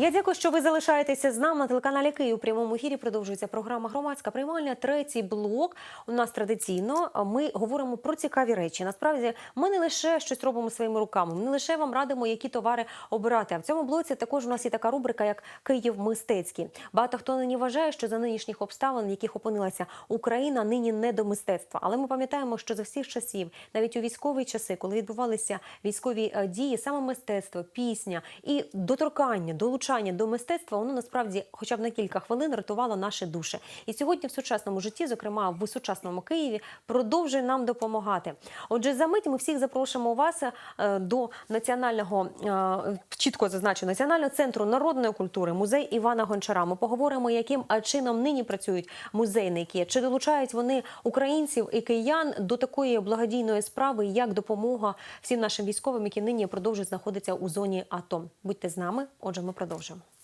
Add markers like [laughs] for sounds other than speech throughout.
Я дякую, що ви залишаєтеся з нами на телеканалі Київ. У прямому ефірі продовжується програма Громадська приймальня. Третій блок. У нас традиційно ми говоримо про цікаві речі. Насправді, ми не лише щось робимо своїми руками, ми не лише вам радимо, які товари обирати. А в цьому блоці також у нас є така рубрика, як Київ мистецький. Багато хто нині вважає, що за нинішніх обставин, в яких опинилася Україна, нині не до мистецтва. Але ми пам'ятаємо, що за всіх часів, навіть у військові часи, коли відбувалися військові е, дії, саме мистецтво, пісня і доторкання, долучання до мистецтва, воно насправді, хоча б на кілька хвилин, рятувало наші душі. І сьогодні в сучасному житті, зокрема в сучасному Києві, продовжує нам допомагати. Отже, за мить ми всіх запрошуємо вас е, до національного е, чітко зазначено національного центру народної культури, музей Івана Гончара. Ми поговоримо, яким е, чином нині працюють музейники, чи долучають вони українців і киян до такої благодійної справи, як допомога всім нашим військовим, які нині продовжують знаходитися у зоні АТО. Будьте з нами. Отже, ми продовжуємо. продолжим.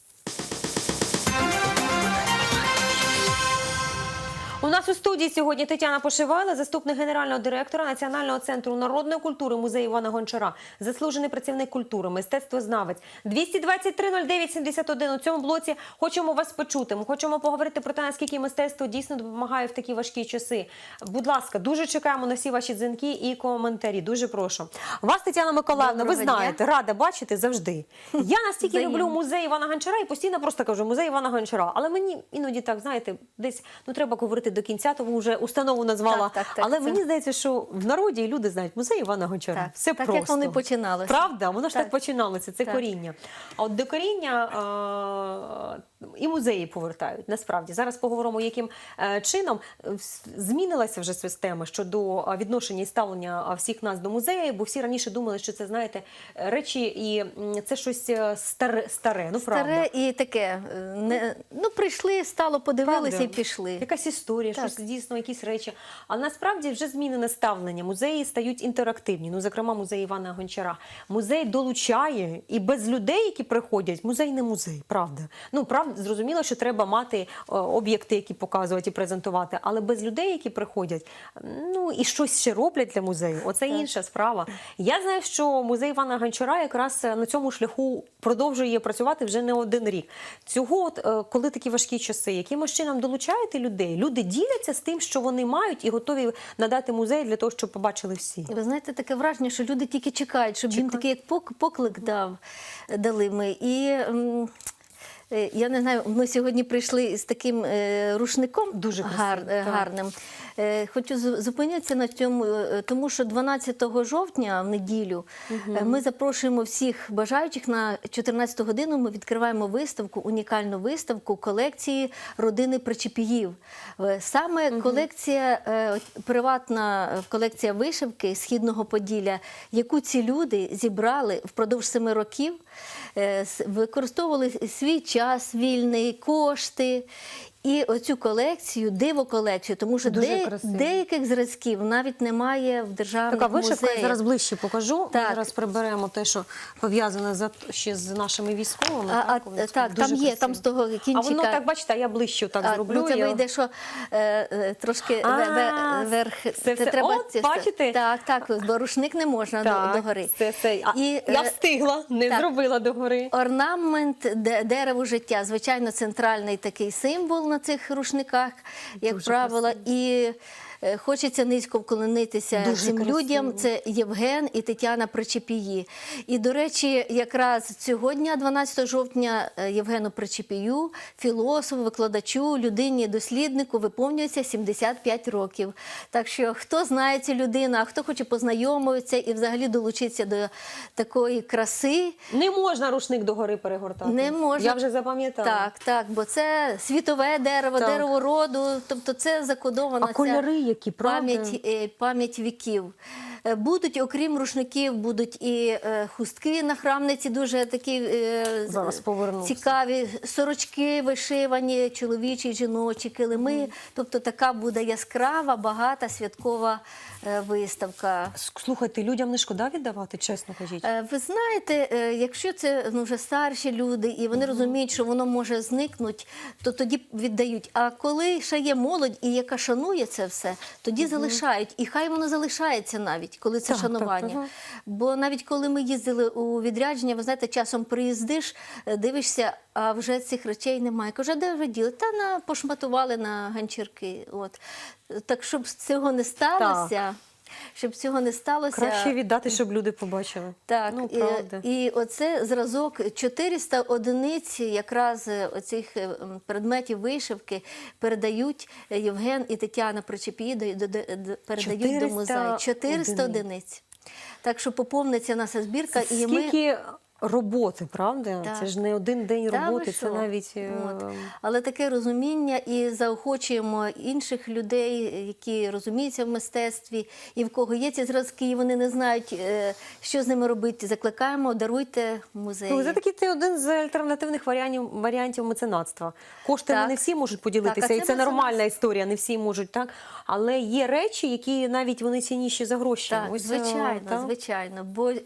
У нас у студії сьогодні Тетяна Пошивайла, заступник генерального директора Національного центру народної культури музею Івана Гончара, заслужений працівник культури, мистецтвознавець. 223-09-71. У цьому блоці хочемо вас почути. Ми хочемо поговорити про те, наскільки мистецтво дійсно допомагає в такі важкі часи. Будь ласка, дуже чекаємо на всі ваші дзвінки і коментарі. Дуже прошу. Вас, Тетяна Миколаївна, ви Доброго знаєте, рада бачити завжди. Я настільки люблю музей Івана Гончара і постійно просто кажу музей Івана Гончара. Але мені іноді так, знаєте, десь ну треба говорити до кінця, тому вже установу назвала. Так, так, так, Але це- мені здається, що в народі люди знають музей Івана Гончара. Так, Все так, просто. як вони починалися. Правда, воно ж так, Так. починалося. Це Так. коріння. А от до коріння е- і музеї повертають. Насправді зараз поговоримо, яким е, чином е, змінилася вже система щодо відношення і ставлення всіх нас до музею, бо всі раніше думали, що це знаєте речі, і це щось е, старе, старе. Ну правда. Старе і таке. Не, ну, прийшли, стало, подивилися Правда. і пішли. Якась історія, Так. щось дійсно, якісь речі. А насправді вже змінене ставлення. Музеї стають інтерактивні. Ну, зокрема, музей Івана Гончара. Музей долучає і без людей, які приходять, музей не музей, правда. Ну, правда, зрозуміло, що треба мати е, об'єкти, які показувати і презентувати, але без людей, які приходять, ну і щось ще роблять для музею. Оце інша справа. Я знаю, що музей Івана Гончара якраз е, на цьому шляху продовжує працювати вже не один рік. Цього, от, е, коли такі важкі часи, якимось чином долучаєте людей? Люди діляться з тим, що вони мають, і готові надати музей для того, щоб побачили всі. Ви знаєте, таке враження, що люди тільки чекають, щоб їм такий як поклик дав, дали ми. І я не знаю, ми сьогодні прийшли з таким е, рушником Дуже гар, е, так. гарним. Е, Хочу зупинитися на цьому, е, тому що 12 жовтня в неділю е, ми запрошуємо всіх бажаючих на 14 годину. Ми відкриваємо виставку, унікальну виставку колекції родини Причепіїв. Е, Саме колекція е, приватна е, колекція вишивки східного Поділля, яку ці люди зібрали впродовж семи років, е, використовували свій час вільний, кошти. І оцю колекцію, диво колекцію, тому що Дуже де- красиво. деяких зразків навіть немає в державних Така вишивка, я зараз ближче покажу. Так. зараз приберемо те, що пов'язане за- ще з нашими військовими. А, а, так, Дуже там є, красиво. там з того А воно так, бачите, я ближче так А, зроблю. ну, це я- вийде, що е, е, трошки А, ве- ве- верх. це все- От, це- бачите? Так, так, бо рушник не можна так, до, догори. Це, це. А, І, я е, встигла, не так. зробила догори. Орнамент де- дерево життя, звичайно, центральний такий символ на цих рушниках, як Дуже правило. красиво. І хочеться низько вклонитися Дуже цим красиво. людям. Це Євген і Тетяна Причепії. І, до речі, якраз цього дня, 12 жовтня, е, Євгену Причепію, філософу, викладачу, людині, досліднику, виповнюється 75 років. Так що хто знає цю людину, а хто хоче познайомитися і взагалі долучитися до такої краси. Не можна рушник догори перегортати. Не можна. Я вже запам'ятала. Так, так, бо це світове дерево, Так. дерево роду, тобто це закодована А кольори які, правда? пам'ять, е, пам'ять віків. Е, Будуть, окрім рушників, будуть і е, хустки на храмниці, дуже такі Зараз цікаві, сорочки вишивані, чоловічі, жіночі, килими. Тобто така буде яскрава, багата святкова виставка. Слухайте, людям не шкода віддавати, чесно кажіть. Е, Ви знаєте, е, якщо це ну, вже старші люди, і вони розуміють, що воно може зникнути, то тоді віддають. А коли ще є молодь і яка шанує це все, тоді залишають. І хай воно залишається навіть. коли це Так, так, шанування. ага. Бо навіть коли ми їздили у відрядження, ви знаєте, часом приїздиш, е, дивишся, а вже цих речей немає. Кажу, де ви діли? Та на пошматували на ганчірки. От так, щоб цього не сталося. Щоб цього не сталося, Краще віддати, щоб люди побачили. так, ну, і, правда. і оце зразок 400 одиниць якраз е, оцих е, предметів вишивки передають Євген і Тетяна Причепії, до, до, до- передають до музею. 400 одиниць. одиниць. Так що поповниться наша збірка. і ми... Роботи, правда? Так. Це ж не один день Та роботи, це навіть. е, От. Але таке розуміння і заохочуємо інших людей, які розуміються в мистецтві, і в кого є ці зразки, і вони не знають, е, що з ними робити. Закликаємо, даруйте музеї. Ну, це такий це один з альтернативних варіантів, варіантів меценатства. Коштами Так. не всі можуть поділитися, Так, і це це нормальна історія, не всі можуть, так? Але є речі, які навіть вони цінніші за гроші. Так, Ось, е, звичайно, так. звичайно. Бо е,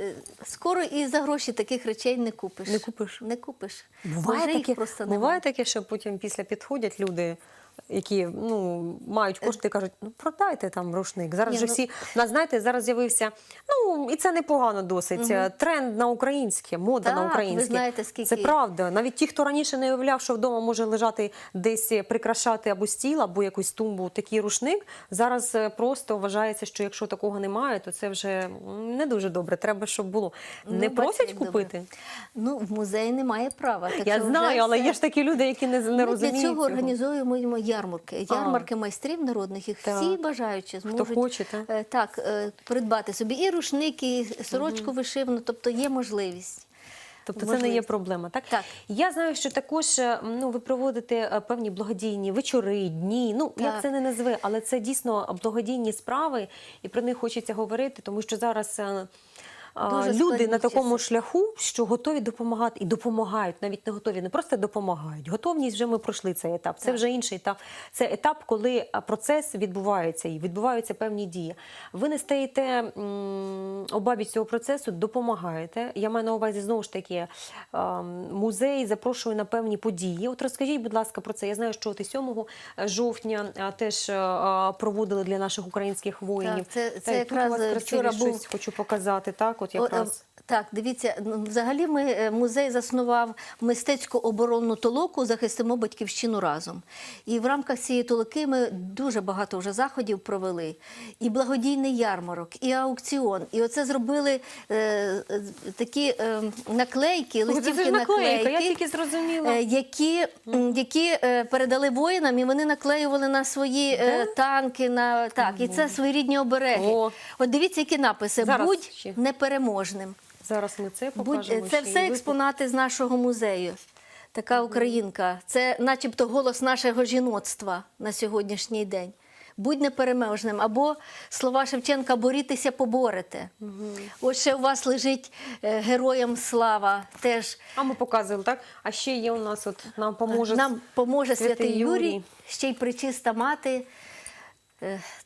скоро і за гроші таких речей не купиш. Не купиш. Не купиш. Буває їх таке, просто буває немає. таке, що потім після підходять люди, які ну, мають кошти кажуть, ну продайте там рушник. Зараз Ні, же ну- всі, нас, знаєте, зараз з'явився, ну і це непогано досить, тренд на українське, мода Так, на ви українське. знаєте, скільки- Це правда. Навіть ті, хто раніше не уявляв, що вдома може лежати десь е, прикрашати або стіл, або якусь тумбу, такий рушник, зараз е, просто вважається, що якщо такого немає, то це вже не дуже добре. Треба, щоб було. Ну, не просять як добре. купити. Ну, в музеї немає права. Так Я знаю, але все. є ж такі люди, які не, не Ми розуміють. для цього цього. організуємо ярмарки. А. Ярмарки майстрів народних, їх Так. всі бажаючі зможуть хоче, так. е, так, е, придбати собі і рушники, і сорочку вишивну, тобто є можливість. Тобто це не є проблема, так? Так. Я знаю, що також е, ну, ви проводите певні благодійні вечори, дні. Ну, як це не назви, але це дійсно благодійні справи, і про них хочеться говорити, тому що зараз. Е, Дуже Люди на такому часи. шляху, що готові допомагати і допомагають, навіть не готові, не просто допомагають. Готовність вже ми пройшли цей етап. Це Так. вже інший етап. Це етап, коли процес відбувається і відбуваються певні дії. Ви не стаєте м, обабіч цього процесу, допомагаєте. Я маю на увазі знову ж таки музей запрошує на певні події. От розкажіть, будь ласка, про це. Я знаю, що от і 7 жовтня теж проводили для наших українських воїнів. це- Та це й якраз, вас е, вчора був- хочу показати. Так, от О, е, якраз. Так, дивіться, взагалі ми е, музей заснував мистецьку оборонну толоку захистимо батьківщину разом. І в рамках цієї толоки ми дуже багато вже заходів провели. І благодійний ярмарок, і аукціон. І оце зробили е, такі е, наклейки, листівки ж наклейка, я тільки зрозуміла. е, Які, які е, передали воїнам, і вони наклеювали на свої е, танки. На так, і це своєрідні обереги. О. От дивіться, які написи: Зараз будь ще. непереможним. Зараз ми це Будь, це все експонати з нашого музею. Така українка. Це начебто голос нашого жіноцтва на сьогоднішній день. Будь непереможним. Або слова Шевченка борітеся, поборете. Ось ще у вас лежить е, героям слава. Теж А ми показуємо, так? А ще є у нас, от нам поможе. нам поможе Святий святий Юрій, Юрій. ще й причиста мати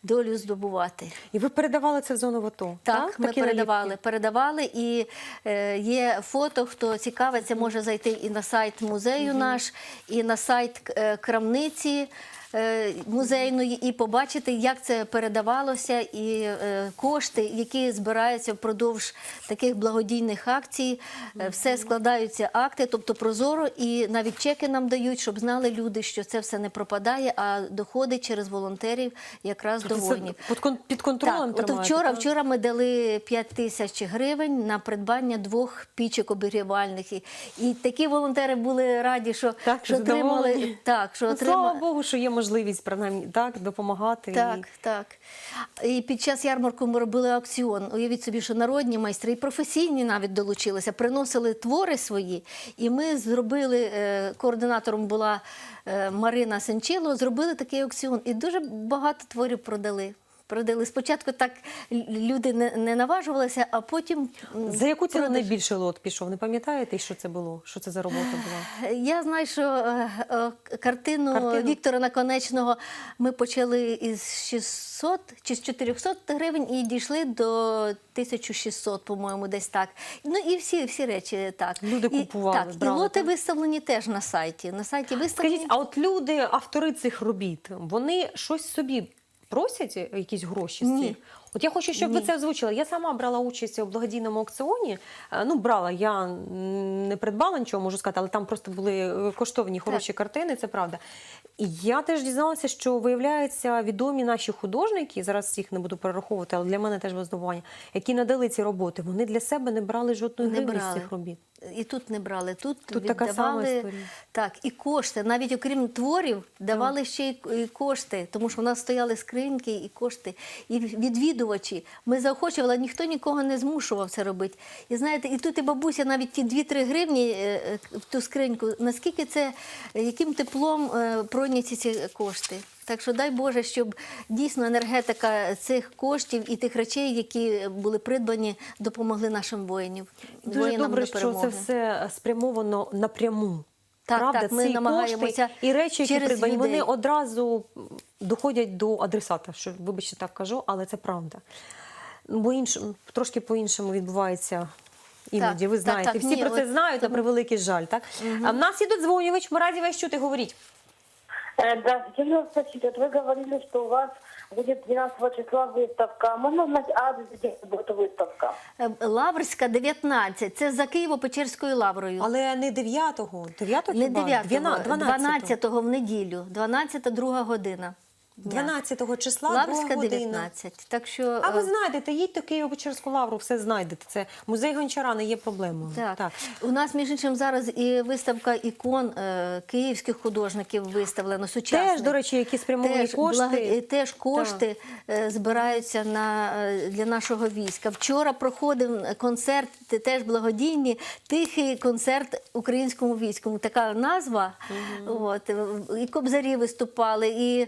долю здобувати. І ви передавали це в зону АТО? Так, ми Такі передавали, наліпки? передавали, і е, є фото. Хто цікавиться, може зайти і на сайт музею наш, і на сайт е, крамниці. Е, Музейної і побачити, як це передавалося, і е, кошти, які збираються впродовж таких благодійних акцій, Е, все складаються акти, тобто прозоро, і навіть чеки нам дають, щоб знали люди, що це все не пропадає, а доходить через волонтерів якраз до Тобто воїнів. під, контролем Так, от вчора, так? вчора ми дали 5 тисяч гривень на придбання двох пічок обігрівальних. І, і такі волонтери були раді, що, Так, що отримали. Так, що Ну, отримали. Слава Богу, що є можливість принаймні так допомагати. Так, І... так. І під час ярмарку ми робили аукціон. Уявіть собі, що народні майстри і професійні навіть долучилися, приносили твори свої. І ми зробили, е, координатором була е, Марина Сенчило, зробили такий аукціон. І дуже багато творів продали. Продали. Спочатку так люди не, не наважувалися, а потім. За яку ціну продаж. найбільший лот пішов? Не пам'ятаєте, що це було? Що це за робота була? Я знаю, що е, е, картину, Картину? Віктора Наконечного ми почали із 600 чи з 400 гривень і дійшли до 1600, по-моєму, десь так. Ну і всі, всі речі так. Люди І- купували, Так, і лоти так? виставлені теж на сайті. На сайті виставлені. Скажіть, а от люди, автори цих робіт, вони щось собі просять е, якісь гроші з Ні. цих? От я хочу, щоб ви це озвучили. Я сама брала участь у благодійному аукціоні. Е, Ну, брала, я не придбала нічого, можу сказати, але там просто були е, коштовні хороші картини, це правда. І я теж дізналася, що виявляється, відомі наші художники, зараз всіх не буду перераховувати, але для мене теж було здивування, які надали ці роботи, вони для себе не брали жодної гривні з цих робіт. І тут не брали, тут, Тут така сама віддавали історія. так, і кошти. Навіть окрім творів, давали ще й кошти, тому що в нас стояли скриньки і кошти. І відвідувачі. Ми заохочували, ніхто нікого не змушував це робити. І знаєте, і тут і бабуся навіть ті 2-3 гривні е, е, в ту скриньку, наскільки це, е, яким теплом е, пройняті ці кошти. Так що дай Боже, щоб дійсно енергетика цих коштів і тих речей, які були придбані, допомогли нашим воїнам. Дуже воїнам добре, до що це все спрямовано напряму. Так, Правда, так, ми ці намагаємося кошти і речі, які через придбані, вони одразу доходять до адресата. Що вибачте, так кажу, але це правда. Бо інш, трошки по-іншому відбувається. Іноді Так, ви знаєте, так, всі ні, про це от знають, на превеликий жаль. Так а в нас є додзвонювач, ми раді вас чути. Говоріть. Э, Здравствуйте, хотела спросить, вот вы говорили, что у вас будет 12 числа выставка. Можно знать адрес, где будет выставка? Е, Лаврська 19, це за Києво-Печерською лаврою. Але не 9-го. 9-го не хіба? 9, 12-го. 12 в неділю, 12 друга година. дня. 12 числа, Лаврська 19. Так що А ви е, знайдете, їдьте в Києво-Печерську лавру, все знайдете. Це музей Гончара не є проблемою. Так. У нас, між іншим, зараз і виставка ікон е, київських художників виставлено сучасних. Теж, до речі, які спрямовані Теж, кошти. благо- е, теж кошти е, збираються на, для нашого війська. Вчора проходив концерт, теж благодійний, тихий концерт українському війську. Така назва. От, е, і Кобзарі виступали, і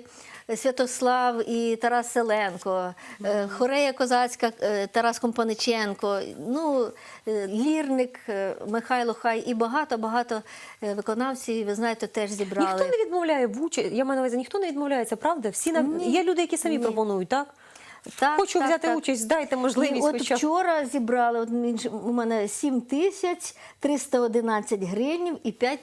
Святослав, і Тарас Селенко, е, Хорея Козацька, е, Тарас Компаниченко, ну, е, лірник Михайло Хай і багато-багато виконавців, ви знаєте, теж зібрали. Ніхто не відмовляє в участь, Я маю на увазі, ніхто не відмовляється, правда? Всі на... Ні. є люди, які самі Ні. пропонують, так? Так, Хочу так, взяти так. участь, дайте І можливість. от хоча вчора зібрали от у мене 7 тисяч 311 гривень і 5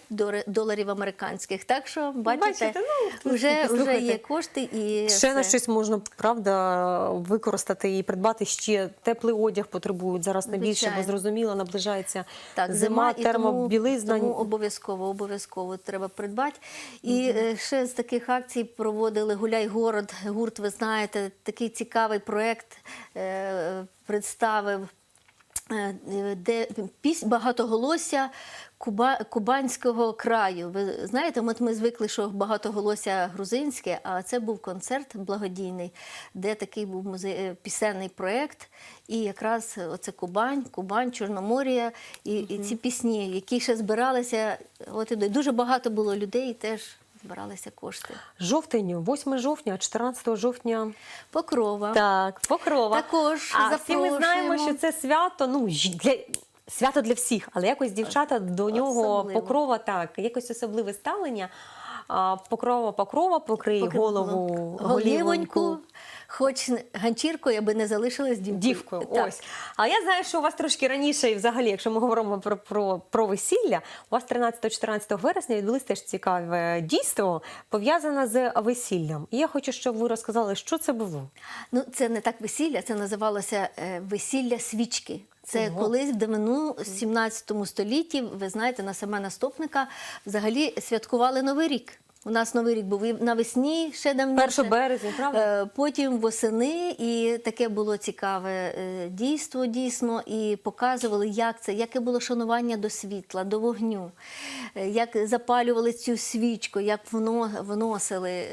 доларів американських. Так що бачите, Бачите, ну, вже, вже є кошти і Ще на щось можна правда використати і придбати ще теплий одяг потребують зараз найбільше, бо зрозуміло, наближається Так, зима, і термобілизна. Тому, тому обов'язково, обов'язково треба придбати. І е, ще з таких акцій проводили Гуляй город, гурт, ви знаєте, такий цікавий проєкт е, представив, е, де піснь багатоголосся Куба, Кубанського краю. Ви знаєте, от ми звикли, що багатоголосся грузинське, а це був концерт благодійний, де такий був музей, е, пісенний проєкт. І якраз оце Кубань, Кубань, Чорноморія і, і ці пісні, які ще збиралися. От і дуже багато було людей, теж збиралися кошти. Жовтень, 8 жовтня, 14 жовтня. Покрова. Так, покрова. Також а всі ми знаємо, що це свято. Ну для свято для всіх, але якось дівчата до нього Особливо. покрова так, якось особливе ставлення. А, покрова, покрова, покрий голову, голівоньку, хоч ганчіркою, аби не залишилась дівкою. Дівкою, Так. ось. Але я знаю, що у вас трошки раніше, і взагалі, якщо ми говоримо про, про, про весілля, у вас 13-14 вересня відбулось теж цікаве дійство, пов'язане з весіллям. І я хочу, щоб ви розказали, що це було. Ну, це не так весілля, це називалося е, весілля свічки. Це Ого. колись в давнину, в 17 столітті, ви знаєте, на саме наступника взагалі святкували Новий рік. У нас Новий рік був і навесні ще давніше. 1 березня, правда? Е, Потім восени, і таке було цікаве е, дійство дійсно, і показували, як це, яке було шанування до світла, до вогню, е, як запалювали цю свічку, як вно, вносили.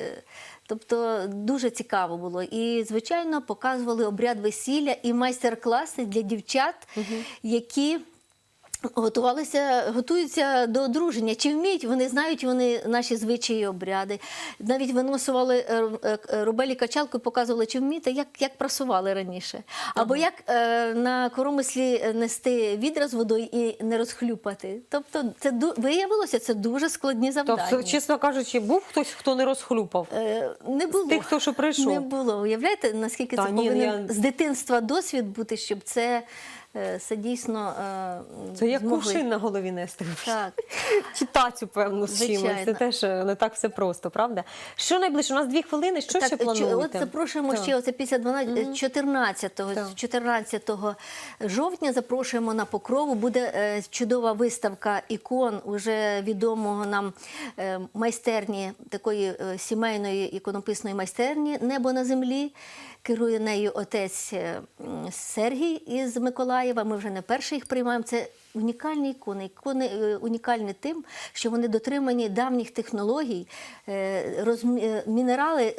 Тобто дуже цікаво було. І, звичайно, показували обряд весілля і майстер-класи для дівчат, які готувалися, готуються до одруження. Чи вміють вони знають вони наші звичаї обряди. Навіть виносували е, е, рубелі качалку, і показували, чи вмієте, як, як прасували раніше. Або як е, на коромислі нести відра з водою і не розхлюпати. Тобто, це виявилося, це дуже складні завдання. Тобто, чесно кажучи, був хтось, хто не розхлюпав. Е, Не було. тих, хто що прийшов. Не було. Уявляєте, наскільки Та це ні, повинен я- з дитинства досвід бути, щоб це це дійсно е, Це як змогли. кувшин на голові нести. Так. [laughs] Чи тацю, певно, з чимось. Це теж е, не так все просто, правда? Що найближче? У нас дві хвилини. Що ще Так, чу- плануєте? От запрошуємо Так. ще оце після 12, 14, 14 жовтня запрошуємо на Покрову. Буде е, чудова виставка ікон уже відомого нам е, майстерні, такої е, сімейної іконописної майстерні Небо на землі. Керує нею отець е, Сергій із Миколаєва. Ми вже не перший їх приймаємо. Це унікальні ікони. Ікони е, унікальні тим, що вони дотримані давніх технологій. Е, е, Мінерали,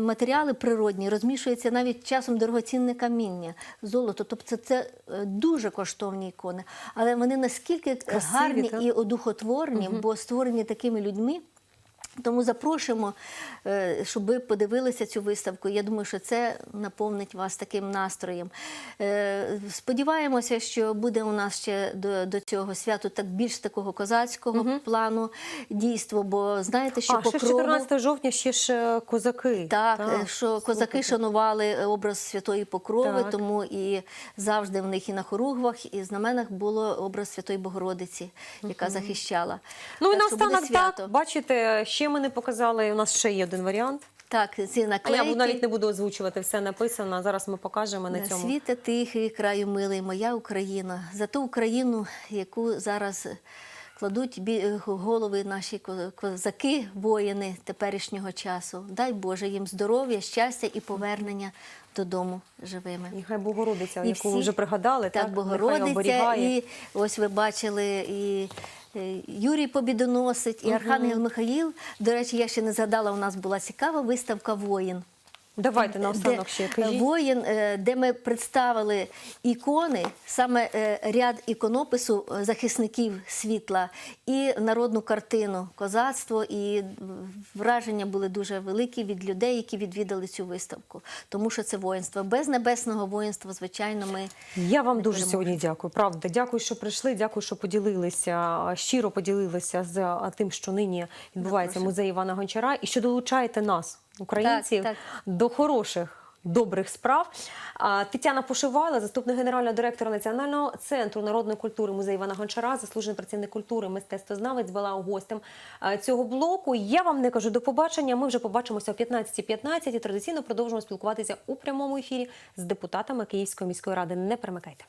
матеріали природні розмішується навіть часом дорогоцінне каміння, золото. Тобто це, дуже коштовні ікони. Але вони наскільки Красиві, гарні так? і одухотворні, бо створені такими людьми. Тому запрошуємо, е, щоб ви подивилися цю виставку. Я думаю, що це наповнить вас таким настроєм. Е, Сподіваємося, що буде у нас ще до, до цього святу так більш такого козацького плану дійство. Бо знаєте, що а, ще ж Покрову- 14 жовтня ще ж е, козаки. так, е, що козаки шанували образ Святої Покрови, Так. тому і завжди в них і на хоругвах, і знаменах було образ Святої Богородиці, яка захищала. Ну і Так наостанок, так, бачите, ще ми не показали, у нас ще є один варіант. Так, ці А я навіть не буду озвучувати, все написано. Зараз ми покажемо на цьому. Світа тихий, краю милий, моя Україна. За ту Україну, яку зараз кладуть голови наші ко- козаки, воїни теперішнього часу. Дай Боже їм здоров'я, щастя і повернення додому живими. І хай Богородиця, І яку ви вже пригадали, так, Так, Богородиця, і ось ви бачили і. е, Юрій Побідоносить, і Архангел Михаїл. До речі, я ще не згадала, у нас була цікава виставка воїн. Давайте наостанок де, ще кажіть. воїн, е, де ми представили ікони, саме е, ряд іконопису е, захисників світла і народну картину, козацтво. І враження були дуже великі від людей, які відвідали цю виставку, тому що це воїнство. Без небесного воїнства, звичайно, ми Я вам дуже переможемо. сьогодні дякую. Правда, дякую, що прийшли. Дякую, що поділилися щиро поділилися з тим, що нині відбувається Запрошую. Івана Гончара, і що долучаєте нас, українців, Так, до хороших. Добрих справ Тетяна Пошивайла, заступник генерального директора Національного центру народної культури музею Івана Гончара, заслужений працівник культури, мистецтвознавець, була гостем цього блоку. Я вам не кажу до побачення. Ми вже побачимося о 15.15 і традиційно продовжимо спілкуватися у прямому ефірі з депутатами Київської міської ради. Не перемикайте.